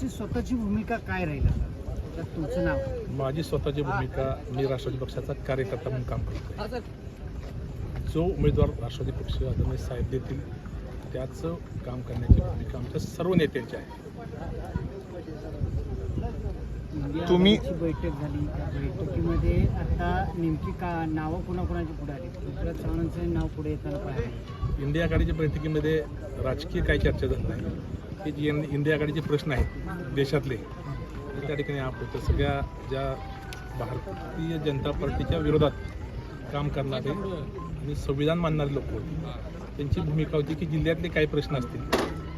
तुमची स्वतःची भूमिका काय राहील आता? तुमचं नाव. माझी स्वतःची भूमिका मी राष्ट्रवादी पक्षाचा कार्यकर्ता म्हणून काम करतो जो उमेदवार राष्ट्रवादी पक्ष आदरणीय साहेब देतील त्याचं काम करण्याची भूमिका आमच्या सर्व नेत्यांची आहे. तुम्ही- बैठक झाली. त्या बैठकीमध्ये आता नेमकी का नावं कोणाकोणाची पुढे आली? पृथ्वीराज चव्हाणांचं नाव पुढे येताना पाहिजे इंडिया आघाडीच्या बैठकीमध्ये राजकीय काही चर्चा झाली? नाही की जे इन- इंडिया आघाडीचे प्रश्न आहेत देशातले त्या ठिकाणी आपण सगळ्या ज्या भारतीय जनता पार्टीच्या विरोधात काम करणारे आणि संविधान मानणारे लोक होते त्यांची भूमिका होती की जिल्ह्यातले काही प्रश्न असतील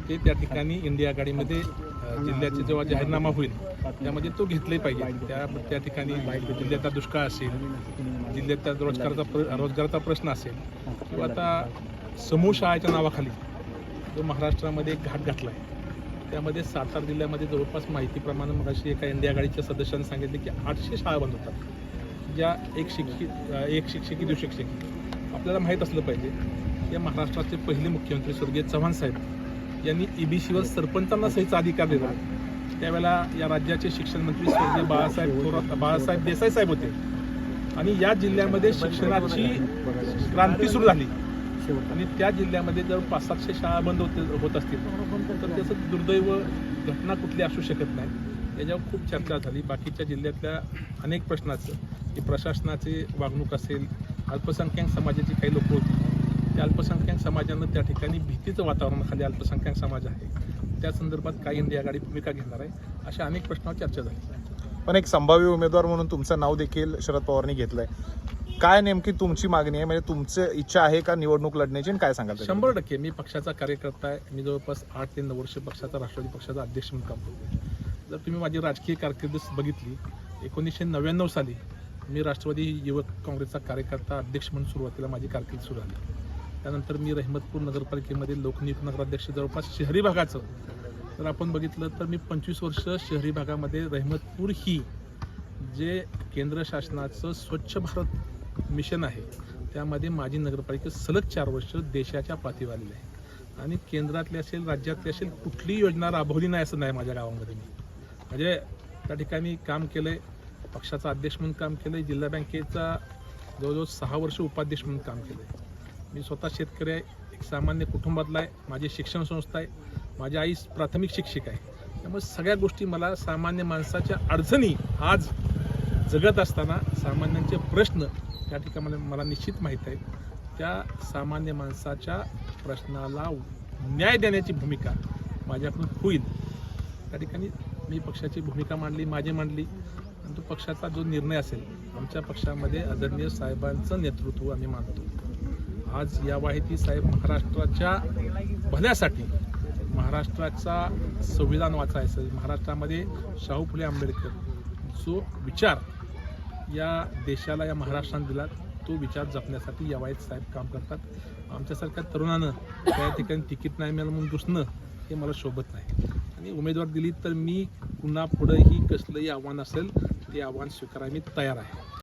ते त्या ठिकाणी इंडिया आघाडीमध्ये जिल्ह्याचे जेव्हा जाहीरनामा होईल त्यामध्ये तो घेतले पाहिजे. त्या त्या ठिकाणी जिल्ह्याचा दुष्काळ असेल जिल्ह्याचा रोजगाराचा प्र रोजगाराचा प्रश्न असेल किंवा आता समूह शाळेच्या नावाखाली जो महाराष्ट्रामध्ये घाट घातला आहे त्यामध्ये सातारा जिल्ह्यामध्ये जवळपास माहितीप्रमाणे मगाशी एका इंडिया गाडीच्या सदस्यांनी सांगितले की आठशे शाळा बंद होतात ज्या एक शिक्षित एक शिक्षकी दुसरी आपल्याला माहीत असलं पाहिजे या महाराष्ट्राचे पहिले मुख्यमंत्री स्वर्गीय चव्हाण साहेब यांनी ई बी सीवर सरपंचांना सहीचा अधिकार दिला. त्यावेळेला या राज्याचे शिक्षण मंत्री स्वर्गीय बाळासाहेब थोरात बाळासाहेब देसाई साहेब होते. आणि या जिल्ह्यामध्ये शिक्षणाची क्रांती सुरू झाली. आणि त्या जिल्ह्यामध्ये जर पाच सातशे शाळा बंद होते होत असतील तर त्याचं दुर्दैव घटना कुठली असू शकत नाही. याच्यावर खूप चर्चा झाली. बाकीच्या जिल्ह्यातल्या अनेक प्रश्नाचं की प्रशासनाची वागणूक असेल अल्पसंख्याक समाजाची काही लोक होती. त्या अल्पसंख्याक समाजानं त्या ठिकाणी भीतीचं वातावरण खाली अल्पसंख्याक समाज आहे. त्या संदर्भात काही इंडिया आघाडी भूमिका घेणार आहे अशा अनेक प्रश्नावर चर्चा झाली. पण एक संभाव्य उमेदवार म्हणून तुमचं नाव देखील शरद पवारांनी घेतलंय. काय नेमकी तुमची मागणी आहे? म्हणजे तुमचं इच्छा आहे का निवडणूक लढण्याची? आणि काय सांगाल शंभर टक्के. मी पक्षाचा कार्यकर्ता आहे. मी जवळपास आठ ते नऊ वर्ष पक्षाचा राष्ट्रवादी पक्षाचा अध्यक्ष म्हणून काम करतो जर तुम्ही माझी राजकीय कारकीर्द बघितली एकोणीसशे नव्याण्णव साली मी राष्ट्रवादी युवक काँग्रेसचा कार्यकर्ता अध्यक्ष म्हणून सुरुवातीला माझी कारकीर्द सुरू झाली. त्यानंतर मी रहमतपूर नगरपालिकेमध्ये लोकनियुक्त नगराध्यक्ष जवळपास शहरी भागाचं. जर आपण बघितलं तर मी पंचवीस वर्ष शहरी भागामध्ये रहमतपूर ही जे केंद्र शासनाचं स्वच्छ भारत मिशन आहे. त्यामध्ये माझी नगरपालिका सलग चार वर्ष देशाच्या पातळीवर आलेली आहे आणि केंद्रातली असेल राज्यातली असेल कुठलीही योजना राबवली नाही असं नाही माझ्या गावामध्ये मी. म्हणजे त्या ठिकाणी काम केलं आहे पक्षाचा अध्यक्ष म्हणून काम केलं आहे जिल्हा बँकेचा जवळजवळ सहा वर्ष उपाध्यक्ष म्हणून काम केलं आहे मी स्वतः शेतकरी आहे एक सामान्य कुटुंबातला आहे माझी शिक्षण संस्था आहे माझी आई प्राथमिक शिक्षिका आहे. त्यामुळे सगळ्या गोष्टी मला सामान्य माणसाच्या अडचणी आज जगत असताना सामान्यांचे प्रश्न त्या ठिकाणी मला- मला निश्चित माहीत आहे त्या सामान्य माणसाच्या प्रश्नाला न्याय देण्याची भूमिका माझ्याकडून होईल. त्या ठिकाणी मी पक्षाची भूमिका मांडली माझी मांडली. आणि तो पक्षाचा जो निर्णय असेल आमच्या पक्षामध्ये आदरणीय साहेबांचं नेतृत्व आम्ही मानतो. आज या वाहिती साहेब महाराष्ट्राच्या भल्यासाठी महाराष्ट्राचा संविधान वाचायचं महाराष्ट्रामध्ये शाहू फुले आंबेडकर जो विचार या देशाला या महाराष्ट्राने दिला तो विचार जपण्यासाठी या वाईट साहेब काम करतात. आमच्यासारख्या तरुणानं त्या ठिकाणी तिकीट नाही मिळालं म्हणून दुसणं हे मला शोभत नाही. आणि उमेदवार दिली तर मी पुन्हा पुढंही कसलंही आव्हान असेल ते आव्हान स्वीकारायला मी तयार आहे.